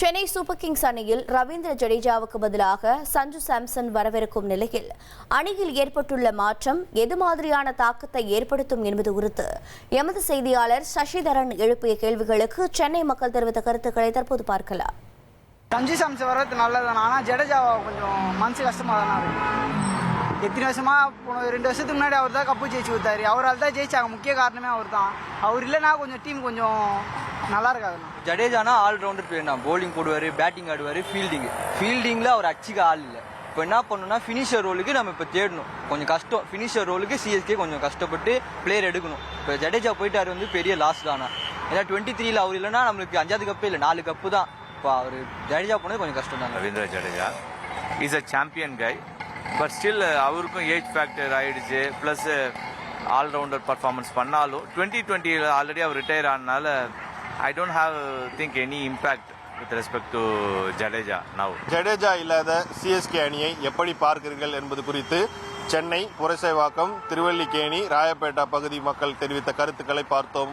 Chennai super Kings அணியில் ரவீந்திர ஜடேஜாவுக்கு பதிலாக சஞ்சு சாம்சன் வரவிருக்கும் நிலையில் அணியில் ஏற்பட்டுள்ள மாற்றம் எது மாதிரியான தாக்கத்தை ஏற்படுத்தும் என்பது குறித்து எமது செய்தியாளர் சசிதரன் எழுப்பிய கேள்விகளுக்கு சென்னை மக்கள் தெரிவித்த கருத்துக்களை தற்போது பார்க்கலாம். சஞ்சு சாம்சன் வர்றது நல்லதான ஆனால் ஜடேஜாவை கொஞ்சம் மனசு கஷ்டமாக தானே இருக்கு. எத்தனை வருஷமா? போன ரெண்டு வருஷத்துக்கு முன்னாடி அவர் தான் கப்பு ஜெயிச்சு கொடுத்தாரு. அவரால் தான் ஜெயிச்சாங்க. முக்கிய காரணமே அவர் தான் அவர் இல்லைன்னா கொஞ்சம் டீம் கொஞ்சம் நல்லா இருக்காதுண்ணா. ஜடேஜானா ஆல்ரவுண்டர் பிளேயர் தான் bowling போடுவார் பேட்டிங் ஆடுவார் ஃபீல்டிங் ஃபீல்டிங்கில் அவர் அடிச்சிக்க ஆள் இல்லை. இப்போ என்ன பண்ணணும்னா ஃபினிஷர் ரோலுக்கு நம்ம இப்போ தேடணும். கொஞ்சம் கஷ்டம். ஃபினிஷர் ரோலுக்கு சிஎஸ்கே கொஞ்சம் கஷ்டப்பட்டு பிளேயர் எடுக்கணும். இப்போ ஜடேஜா போயிட்டாரு வந்து பெரிய லாஸ் தானா ஏன்னா டுவெண்ட்டி த்ரீல அவர் இல்லைன்னா நம்மளுக்கு அஞ்சாவது கப்பே இல்லை நாலு கப்பு தான். இப்போ அவர் ஜடேஜா போனது கொஞ்சம் கஷ்டம் தான் Ravindra Jadeja. Is a champion guy but still அவருக்கும் ஏஜ் ஃபேக்டர் ஆயிடுச்சு. ப்ளஸ் ஆல்ரவுண்டர் பர்ஃபார்மன்ஸ் பண்ணாலும் டுவெண்ட்டி டுவெண்ட்டியில் ஆல்ரெடி அவர் ரிட்டையர் ஆனால I don't have think any impact with respect to Jadeja now Jadeja இல்லாத சிஎஸ்கே அணியை எப்படி பார்க்கிறீர்கள் என்பது குறித்து சென்னை புரசைவாக்கம் திருவல்லிக்கேணி ராயப்பேட்டா பகுதி மக்கள் தெரிவித்த கருத்துக்களை பார்த்தோம்.